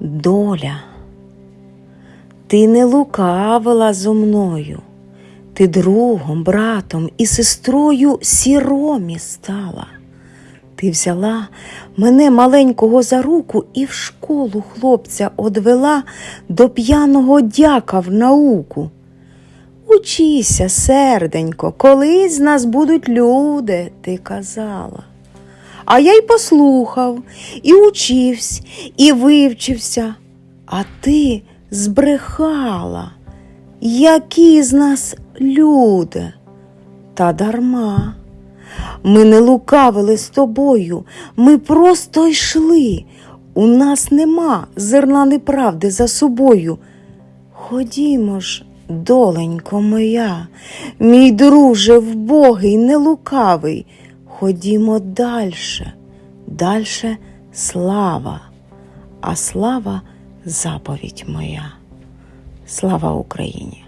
доля. Ти не лукавила зо мною, ти другом, братом і сестрою сіромі стала. Ти взяла мене маленького за руку і в школу хлопця одвела до п'яного дяка в науку. Учися, серденько, колись з нас будуть люди, ти казала. А я й послухав, і учився, і вивчився, а ти збрехала, які з нас люди, та дарма. Ми не лукавили з тобою, ми просто йшли. У нас нема зерна неправди за собою. Ходімо ж, доленько моя, мій друже вбогий, не лукавий. Ходімо дальше, дальше слава, а слава заповідь моя. Слава Україні!